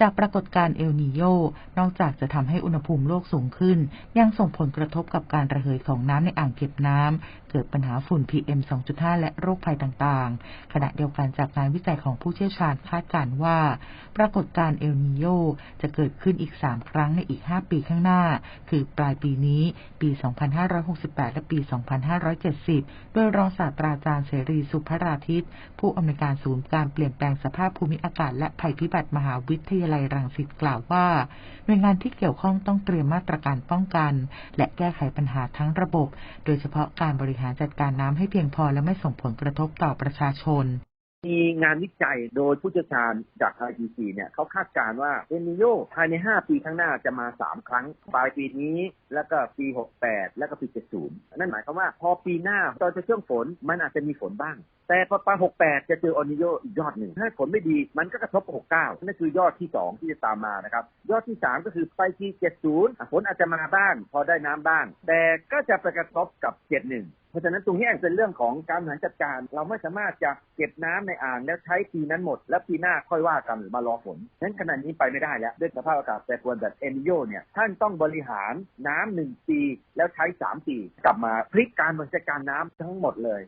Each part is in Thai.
จากปรากฏการณ์เอลนีโย นอกจากจะทำให้อุณหภูมิโลกสูงขึ้น ยังส่งผลกระทบกับการระเหยของน้ำในอ่างเก็บน้ำเกิดปัญหาฝุ่น PM 2.5 และโรคภัยต่างๆ ขณะเดียวกันจากงานวิจัยของผู้เชี่ยวชาญคาดการณ์ว่า ปรากฏการณ์เอลนีโยจะเกิดขึ้นอีก 3 ครั้งในอีก 5 ปีข้างหน้า คือปลายปีนี้ ปี 2568 และปี 2570 โดยรองศาสตราจารย์เสรีสุภราทิตผู้อำนวยการศูนย์การเปลี่ยนแปลงสภาพภูมิอากาศและภัยพิบัติมหาวิทยาลัยรังสิตกล่าวว่า หน่วยงานที่เกี่ยวข้องต้องเตรียมมาตรการป้องกัน และแก้ไขปัญหาทั้งระบบ โดยเฉพาะการบริหารจัดการน้ำให้เพียงพอและไม่ส่งผลกระทบต่อประชาชน มีงานวิจัยโดยผู้เชี่ยวชาญจาก IPC เนี่ยเขาคาดการณ์ว่าเอลนิโยภายใน 5 ปีข้างหน้าจะมา 3 ครั้ง ปลายปีนี้แล้วก็ปี 68 แล้วก็ปี 70 นั่นหมายความว่าพอปีหน้าตอนจะช่วงฝนมันอาจจะมีฝนบ้าง แต่พอปลา68 จะเจอออนิโยอีกยอดหนึ่ง ถ้าฝนไม่ดีมันก็กระทบ 69 นั่นคือยอดที่ 2 ที่จะตามมานะครับ ยอดที่ 3 ก็คือไปที่70 ฝนอาจจะมาบ้าง พอได้น้ำบ้าง แต่ก็จะไปกระทบกับ 71 ราะฉะนั้นตรงนี้เป็นเรื่องของการบริหารจัดการ เราไม่สามารถจะเก็บน้ำในอ่างแล้วใช้ปีนั้นหมด แล้วปีหน้าค่อยว่ากันหรือมารอฝนฉะนั้นขณะนี้ไปไม่ได้แล้วด้วยสภาพอากาศแปรปรวนแบบเอนิโยเนี่ยท่านต้องบริหารน้ำหนึ่งปี แล้วใช้สามปี กลับมาพลิกการบริหารจัดการน้ำทั้งหมดเลย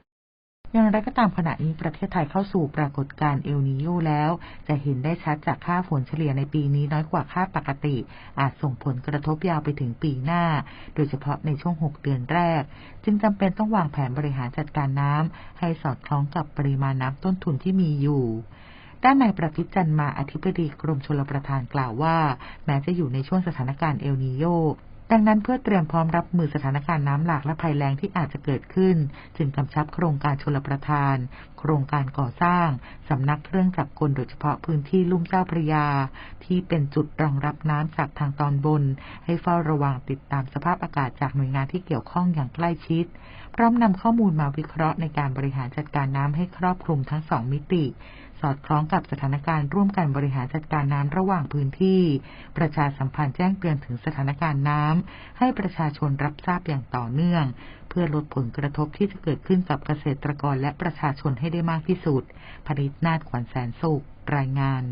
อย่างไรก็ตามขณะนี้ประเทศไทยเข้าสู่ปรากฏการณ์เอลนีโยแล้ว จะเห็นได้ชัดจากค่าฝนเฉลี่ยในปีนี้น้อยกว่าค่าปกติ อาจส่งผลกระทบยาวไปถึงปีหน้า โดยเฉพาะในช่วง 6 เดือนแรก จึงจำเป็นต้องวางแผนบริหารจัดการน้ำให้สอดคล้องกับปริมาณน้ำต้นทุนที่มีอยู่ด้านนายประพิจจันมาอธิบดีกรมชลประทานกล่าวว่า แม้จะอยู่ในช่วงสถานการณ์เอลนีโย ดังนั้นเพื่อเตรียมพร้อมรับมือสถานการณ์น้ำหลากและภัยแล้งที่อาจจะเกิดขึ้น จึงกำชับโครงการชลประทานโครงการก่อสร้างสำนักเครื่องจักรกลโดยเฉพาะพื้นที่ลุ่มเจ้าพระยา ที่เป็นจุดรองรับน้ำจากทางตอนบน ให้เฝ้าระวังติดตามสภาพอากาศจากหน่วยงานที่เกี่ยวข้องอย่างใกล้ชิด พร้อมนำข้อมูลมาวิเคราะห์ในการบริหารจัดการน้ำให้ครอบคลุมทั้งสองมิติ สอดคล้องกับสถานการณ์ร่วมกันบริหารจัดการน้ำระหว่างพื้นที่ ประชาสัมพันธ์แจ้งเตือนถึงสถานการณ์น้ำให้ประชาชนรับทราบอย่างต่อเนื่องเพื่อลดผลกระทบที่จะเกิดขึ้นกับเกษตรกรและประชาชนให้ได้มากที่สุดผลิตนาฏขวัญแสนสุขรายงาน